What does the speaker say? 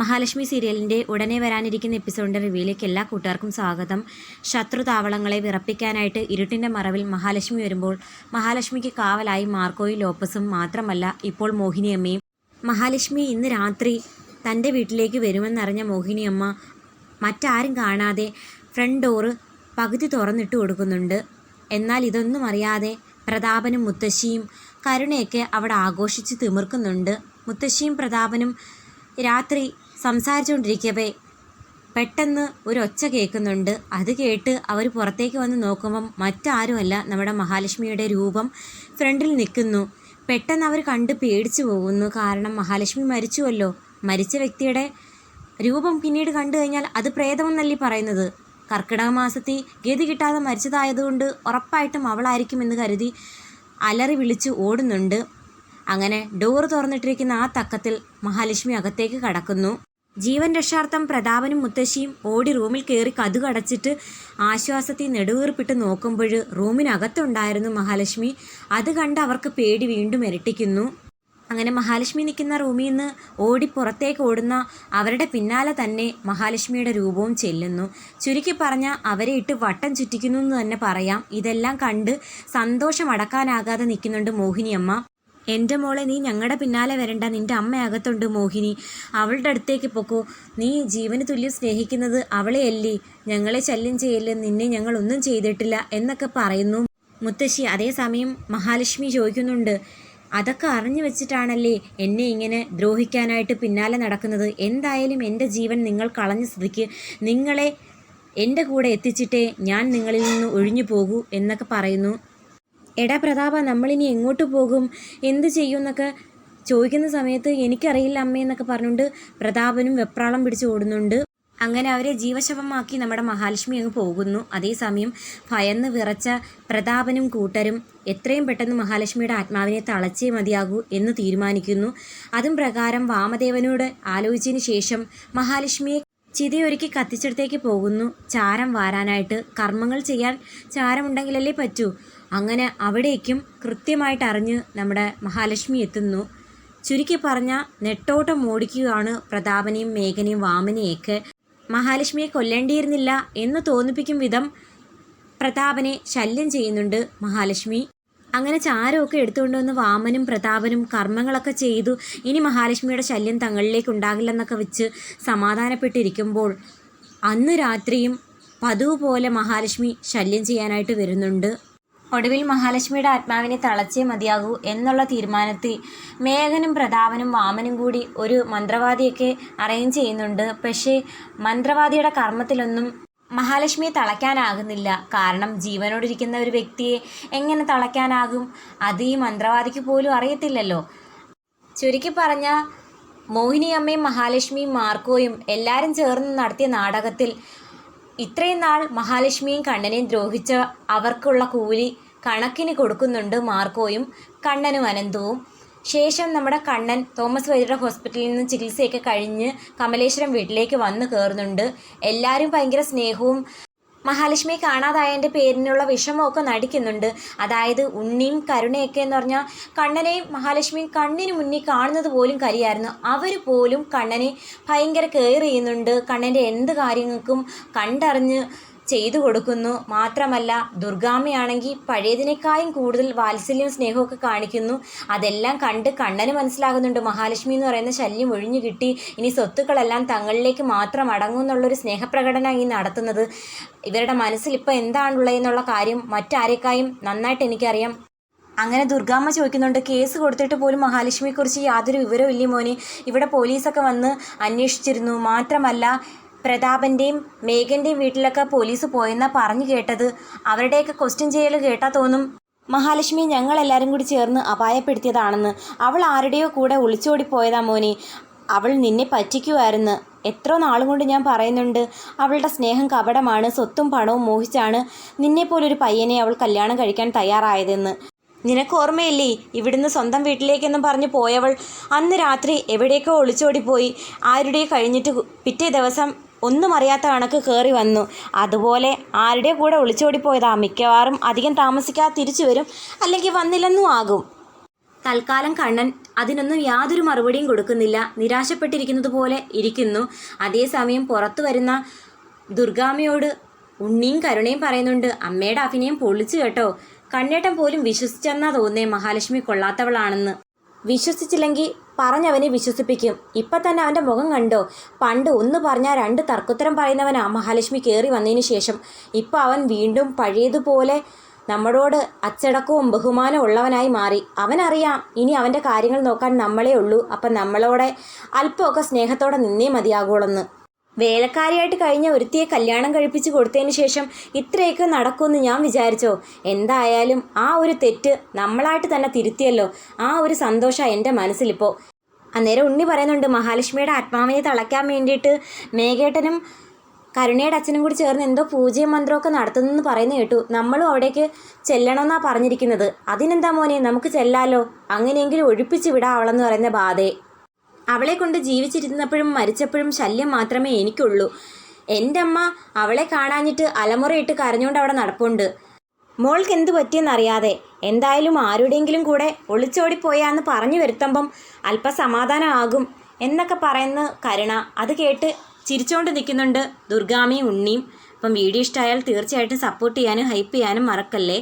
മഹാലക്ഷ്മി സീരിയലിന്റെ ഉടനെ വരാനിരിക്കുന്ന എപ്പിസോഡിന്റെ റിവ്യൂയിലേക്ക് എല്ലാ കൂട്ടുകാർക്കും സ്വാഗതം. ശത്രു താവളങ്ങളെ വിറപ്പിക്കാനായിട്ട് ഇരുട്ടിന്റെ മറവിൽ മഹാലക്ഷ്മി വരുമ്പോൾ മഹാലക്ഷ്മിക്ക് കാവലായി മാർക്കോയും ലോപ്പസും മാത്രമല്ല ഇപ്പോൾ മോഹിനിയമ്മയും. മഹാലക്ഷ്മി ഇന്ന് രാത്രി തന്റെ വീട്ടിലേക്ക് വരുമെന്നറിഞ്ഞ മോഹിനിയമ്മ മറ്റാരും കാണാതെ ഫ്രണ്ട് ഡോറ് പകുതി തുറന്നിട്ട് കൊടുക്കുന്നുണ്ട്. എന്നാൽ ഇതൊന്നും അറിയാതെ പ്രതാപനും മുത്തശ്ശിയും കരുണയൊക്കെ അവിടെ ആഘോഷിച്ച് തിമിർക്കുന്നുണ്ട്. മുത്തശ്ശിയും പ്രതാപനും രാത്രി സംസാരിച്ചുകൊണ്ടിരിക്കവേ. പെട്ടെന്ന് ഒരു ഒച്ച കേൾക്കുന്നുണ്ട്. അത് കേട്ട് അവർ പുറത്തേക്ക് വന്ന് നോക്കുമ്പം മറ്റാരുമല്ല നമ്മുടെ മഹാലക്ഷ്മിയുടെ രൂപം ഫ്രണ്ടിൽ നിൽക്കുന്നു. പെട്ടെന്ന് അവർ കണ്ട് പേടിച്ചു പോകുന്നു. കാരണം മഹാലക്ഷ്മി മരിച്ചുവല്ലോ. മരിച്ച വ്യക്തിയുടെ രൂപം പിന്നീട് കണ്ടു കഴിഞ്ഞാൽ അത് പ്രേതമെന്നല്ലേ പറയുന്നത്. കർക്കിടക മാസത്തിൽ ഗതി കിട്ടാതെ മരിച്ചതായതുകൊണ്ട് ഉറപ്പായിട്ടും അവളായിരിക്കും എന്ന് കരുതി അലറി വിളിച്ച് ഓടുന്നുണ്ട്. അങ്ങനെ ഡോറ് തുറന്നിട്ടിരിക്കുന്ന ആ തക്കത്തിൽ മഹാലക്ഷ്മി അകത്തേക്ക് കടക്കുന്നു. ജീവൻ രക്ഷാർത്ഥം പ്രതാപനും മുത്തശ്ശിയും ഓടി റൂമിൽ കയറി കതുകടച്ചിട്ട് ആശ്വാസത്തിൽ നെടുവീർപ്പിട്ട് നോക്കുമ്പോൾ റൂമിനകത്തുണ്ടായിരുന്നു മഹാലക്ഷ്മി. അത് കണ്ട് അവർക്ക് പേടി വീണ്ടും ഇരട്ടിക്കുന്നു. അങ്ങനെ മഹാലക്ഷ്മി നിൽക്കുന്ന റൂമിൽ നിന്ന് ഓടി പുറത്തേക്ക് ഓടുന്ന അവരുടെ പിന്നാലെ തന്നെ മഹാലക്ഷ്മിയുടെ രൂപവും ചെല്ലുന്നു. ചുരുക്കി പറഞ്ഞ അവരെ ഇട്ട് വട്ടം ചുറ്റിക്കുന്നു എന്ന് തന്നെ പറയാം. ഇതെല്ലാം കണ്ട് സന്തോഷം അടക്കാനാകാതെ നിൽക്കുന്നുണ്ട് മോഹിനിയമ്മ. എന്റെ മോളെ നീ ഞങ്ങളുടെ പിന്നാലെ വരണ്ട. നിന്റെ അമ്മ അകത്തുണ്ട് മോഹിനി. അവളുടെ അടുത്തേക്ക് പൊക്കോ. നീ ജീവന് തുല്യം സ്നേഹിക്കുന്നത് അവളെ അല്ലേ? ഞങ്ങളെ ശല്യം ചെയ്യല്ലേ? നിന്നെ ഞങ്ങൾ ഒന്നും ചെയ്തിട്ടില്ല എന്നൊക്കെ പറയുന്നു. മുത്തശ്ശി അതേസമയം മഹാലക്ഷ്മി ചോദിക്കുന്നുണ്ട്. അതൊക്കെ അറിഞ്ഞു വെച്ചിട്ടാണല്ലേ എന്നെ ഇങ്ങനെ ദ്രോഹിക്കാനായിട്ട് പിന്നാലെ നടക്കുന്നത്? എന്തായാലും എന്റെ ജീവൻ നിങ്ങൾ കളഞ്ഞ സ്ഥിതിക്ക് നിങ്ങളെ എന്റെ കൂടെ എത്തിച്ചിട്ടേ ഞാൻ നിങ്ങളിൽ നിന്ന് ഒഴിഞ്ഞു പോകൂ എന്നൊക്കെ പറയുന്നു. എടാ പ്രതാപ നമ്മളിനി എങ്ങോട്ട് പോകും? എന്ത് ചെയ്യും എന്നൊക്കെ ചോദിക്കുന്ന സമയത്ത് എനിക്കറിയില്ല അമ്മയെന്നൊക്കെ പറഞ്ഞുകൊണ്ട് പ്രതാപനും വെപ്രാളം പിടിച്ച് ഓടുന്നുണ്ട്. അങ്ങനെ അവരെ ജീവശവമാക്കി നമ്മുടെ മഹാലക്ഷ്മി അങ്ങ് പോകുന്നു. അതേസമയം ഭയന്ന് വിറച്ച പ്രതാപനും കൂട്ടരും എത്രയും പെട്ടെന്ന് മഹാലക്ഷ്മിയുടെ ആത്മാവിനെ തളച്ചേ മതിയാകൂ എന്ന് തീരുമാനിക്കുന്നു. അതും പ്രകാരം വാമദേവനോട് ആലോചിച്ചതിന് ശേഷം മഹാലക്ഷ്മിയെ ചിതയൊരുക്കി കത്തിച്ചിടത്തേക്ക് പോകുന്നു. ചാരം വാരാനായിട്ട് കർമ്മങ്ങൾ ചെയ്യാൻ ചാരമുണ്ടെങ്കിലല്ലേ പറ്റൂ. അങ്ങനെ അവിടേക്കും കൃത്യമായിട്ട് അറിഞ്ഞ് നമ്മുടെ മഹാലക്ഷ്മി എത്തുന്നു. ചുരുക്കി പറഞ്ഞ നെട്ടോട്ടം ഓടിക്കുകയാണ് പ്രതാപനെയും മേഘനയും വാമനെയൊക്കെ. മഹാലക്ഷ്മിയെ കൊല്ലേണ്ടിയിരുന്നില്ല എന്ന് തോന്നിപ്പിക്കും വിധം പ്രതാപനെ ശല്യം ചെയ്യുന്നുണ്ട് മഹാലക്ഷ്മി. അങ്ങനെ ചാരമൊക്കെ എടുത്തുകൊണ്ടുവന്ന് വാമനും പ്രതാപനും കർമ്മങ്ങളൊക്കെ ചെയ്തു. ഇനി മഹാലക്ഷ്മിയുടെ ശല്യം തങ്ങളിലേക്ക് ഉണ്ടാകില്ലെന്നൊക്കെ വെച്ച് സമാധാനപ്പെട്ടിരിക്കുമ്പോൾ അന്ന് രാത്രിയും പതിവ് പോലെ മഹാലക്ഷ്മി ശല്യം ചെയ്യാനായിട്ട് വരുന്നുണ്ട്. ഒടുവിൽ മഹാലക്ഷ്മിയുടെ ആത്മാവിനെ തളച്ചേ മതിയാകൂ എന്നുള്ള തീരുമാനത്തിൽ മേഘനും പ്രതാപനും വാമനും കൂടി ഒരു മന്ത്രവാദിയൊക്കെ അറേഞ്ച് ചെയ്യുന്നുണ്ട്. പക്ഷേ മന്ത്രവാദിയുടെ കർമ്മത്തിലൊന്നും മഹാലക്ഷ്മിയെ തളയ്ക്കാനാകുന്നില്ല. കാരണം ജീവനോടിരിക്കുന്ന ഒരു വ്യക്തിയെ എങ്ങനെ തളയ്ക്കാനാകും? അത് ഈ മന്ത്രവാദിക്ക് പോലും അറിയത്തില്ലല്ലോ. ചുരുക്കി പറഞ്ഞ മോഹിനിയമ്മയും മഹാലക്ഷ്മിയും മാർക്കോയും എല്ലാവരും ചേർന്ന് നടത്തിയ നാടകത്തിൽ ഇത്രയും നാൾ മഹാലക്ഷ്മിയും കണ്ണനെയും ദ്രോഹിച്ച അവർക്കുള്ള കൂലി കണക്കിന് കൊടുക്കുന്നുണ്ട് മാർക്കോയും കണ്ണനും അനന്തവും. ശേഷം നമ്മുടെ കണ്ണൻ തോമസ് വൈദ്യരുടെ ഹോസ്പിറ്റലിൽ നിന്ന് ചികിത്സയൊക്കെ കഴിഞ്ഞ് കമലേശ്വരം വീട്ടിലേക്ക് വന്നു കയറുന്നുണ്ട്. എല്ലാവരും ഭയങ്കര സ്നേഹവും മഹാലക്ഷ്മിയെ കാണാതായതിന്റെ പേരിനുള്ള വിഷമമൊക്കെ നടിക്കുന്നുണ്ട്. അതായത് ഉണ്ണിയും കരുണയൊക്കെ എന്ന് പറഞ്ഞാൽ കണ്ണനെയും മഹാലക്ഷ്മിയും കണ്ണിന് മുന്നിൽ കാണുന്നത് പോലും കരിയായിരുന്നു അവർ പോലും കണ്ണനെ ഭയങ്കര കെയർ ചെയ്യുന്നുണ്ട്. കണ്ണന്റെ എന്ത് കാര്യങ്ങൾക്കും കണ്ടറിഞ്ഞ് ചെയ്തു കൊടുക്കുന്നു. മാത്രമല്ല ദുർഗാമ്മയാണെങ്കിൽ പഴയതിനേക്കാളും കൂടുതൽ വാത്സല്യവും സ്നേഹമൊക്കെ കാണിക്കുന്നു. അതെല്ലാം കണ്ട് കണ്ണന് മനസ്സിലാകുന്നുണ്ട്. മഹാലക്ഷ്മി എന്ന് പറയുന്ന ശല്യം ഒഴിഞ്ഞു കിട്ടി. ഇനി സ്വത്തുക്കളെല്ലാം തങ്ങളിലേക്ക് മാത്രം അടങ്ങും എന്നുള്ളൊരു സ്നേഹപ്രകടനം ഈ നടത്തുന്നത്. ഇവരുടെ മനസ്സിൽ ഇപ്പോൾ എന്താണുള്ളതെന്നുള്ള കാര്യം മറ്റാരേക്കായും നന്നായിട്ട് എനിക്കറിയാം. അങ്ങനെ ദുർഗാമ്മ ചോദിക്കുന്നുണ്ട് കേസ് കൊടുത്തിട്ട് പോലും മഹാലക്ഷ്മിയെക്കുറിച്ച് യാതൊരു വിവരവും ഇല്ലേ മോനെ? ഇവിടെ പോലീസൊക്കെ വന്ന് അന്വേഷിച്ചിരുന്നു. മാത്രമല്ല പ്രതാപന്റെയും മേഘന്റെയും വീട്ടിലൊക്കെ പോലീസ് പോയെന്നാ പറഞ്ഞു കേട്ടത്. അവരുടെയൊക്കെ ക്വസ്റ്റ്യൻ ചെയ്യൽ കേട്ടാ തോന്നും. മഹാലക്ഷ്മി ഞങ്ങളെല്ലാവരും കൂടി ചേർന്ന് അപായപ്പെടുത്തിയതാണെന്ന്. അവൾ ആരുടെയോ കൂടെ ഒളിച്ചോടി പോയതാ മോനെ. അവൾ നിന്നെ പറ്റിക്കുമായിരുന്നു എത്ര നാളും കൊണ്ട് ഞാൻ പറയുന്നുണ്ട്. അവളുടെ സ്നേഹം കപടമാണ് സ്വത്തും പണവും മോഹിച്ചാണ് നിന്നെപ്പോലൊരു പയ്യനെ അവൾ കല്യാണം കഴിക്കാൻ തയ്യാറായതെന്ന്. നിനക്ക് ഓർമ്മയില്ലേ? ഇവിടുന്ന് സ്വന്തം വീട്ടിലേക്കെന്നും പറഞ്ഞ് പോയവൾ അന്ന് രാത്രി എവിടേക്കോ ഒളിച്ചോടിപ്പോയി ആരുടെ കഴിഞ്ഞിട്ട് പിറ്റേ ദിവസം ഒന്നും അറിയാത്ത കണക്ക് കയറി വന്നു. അതുപോലെ ആരുടെ കൂടെ ഒളിച്ചോടിപ്പോയതാ? മിക്കവാറും അധികം താമസിക്കാതെ തിരിച്ചു വരും അല്ലെങ്കിൽ വന്നില്ലെന്നും ആകും. തൽക്കാലം കണ്ണൻ അതിനൊന്നും യാതൊരു മറുപടിയും കൊടുക്കുന്നില്ല. നിരാശപ്പെട്ടിരിക്കുന്നത് പോലെ ഇരിക്കുന്നു. അതേസമയം പുറത്തു വരുന്ന ദുർഗാമ്മയോട് ഉണ്ണിയും കരുണയും പറയുന്നുണ്ട് അമ്മയുടെ അഭിനയം പൊളിച്ചു കേട്ടോ. കണ്ണേട്ടൻ പോലും വിശ്വസിച്ചെന്നാ തോന്നേ മഹാലക്ഷ്മി കൊള്ളാത്തവളാണെന്ന്. വിശ്വസിച്ചില്ലെങ്കിൽ പറഞ്ഞവനെ വിശ്വസിപ്പിക്കും. ഇപ്പം തന്നെ അവന്റെ മുഖം കണ്ടോ. പണ്ട് ഒന്ന് പറഞ്ഞാൽ രണ്ട് തർക്കുത്തരം പറയുന്നവനാ മഹാലക്ഷ്മി കയറി വന്നതിന് ശേഷം. ഇപ്പം അവൻ വീണ്ടും പഴയതുപോലെ നമ്മളോട് അച്ചടക്കവും ബഹുമാനവും ഉള്ളവനായി മാറി. അവനറിയാം ഇനി അവന്റെ കാര്യങ്ങൾ നോക്കാൻ നമ്മളേ ഉള്ളൂ. അപ്പം നമ്മളോടെ അല്പമൊക്കെ സ്നേഹത്തോടെ നിന്നേ മതിയാകുള്ളെന്ന് വേലക്കാരിയായിട്ട് കഴിഞ്ഞ ഒരുത്തിയെ കല്യാണം കഴിപ്പിച്ച് കൊടുത്തതിന് ശേഷം ഇത്രയൊക്കെ നടക്കുമെന്ന് ഞാൻ വിചാരിച്ചോ? എന്തായാലും ആ ഒരു തെറ്റ് നമ്മളായിട്ട് തന്നെ തിരുത്തിയല്ലോ. ആ ഒരു സന്തോഷം എന്റെ മനസ്സിലിപ്പോൾ അന്നേരം ഉണ്ണി പറയുന്നുണ്ട് മഹാലക്ഷ്മിയുടെ ആത്മാവിനെ തളയ്ക്കാൻ വേണ്ടിയിട്ട് മേഘേട്ടനും കരുണയുടെ അച്ഛനും കൂടി ചേർന്ന് എന്തോ പൂജയും മന്ത്രമൊക്കെ നടത്തുന്നെന്ന് പറയുന്ന കേട്ടു. നമ്മളും അവിടേക്ക് ചെല്ലണമെന്നാണ് പറഞ്ഞിരിക്കുന്നത്. അതിനെന്താ മോനെ നമുക്ക് ചെല്ലാലോ? അങ്ങനെയെങ്കിലും ഒഴിപ്പിച്ച് വിടാവളെന്ന് പറയുന്ന ബാധയെ. അവളെ കൊണ്ട് ജീവിച്ചിരുന്നപ്പോഴും മരിച്ചപ്പോഴും ശല്യം മാത്രമേ എനിക്കുള്ളൂ. എന്റെ അമ്മ അവളെ കാണാഞ്ഞിട്ട് അലമുറയിട്ട് കരഞ്ഞുകൊണ്ട് അവിടെ നടപ്പുണ്ട്. മോൾക്ക് എന്ത് പറ്റിയെന്നറിയാതെ എന്തായാലും ആരുടെയെങ്കിലും കൂടെ ഒളിച്ചോടിപ്പോയാന്ന് പറഞ്ഞു വരുത്തുമ്പം അല്പസമാധാനമാകും എന്നൊക്കെ പറയുന്ന കരുണ അത് കേട്ട് ചിരിച്ചുകൊണ്ട് നിൽക്കുന്നുണ്ട് ദുർഗാമയും ഉണ്ണിയും. അപ്പം വീഡിയോ ഇഷ്ടമായാൽ തീർച്ചയായിട്ടും സപ്പോർട്ട് ചെയ്യാനും ഹൈപ്പ് ചെയ്യാനും മറക്കല്ലേ?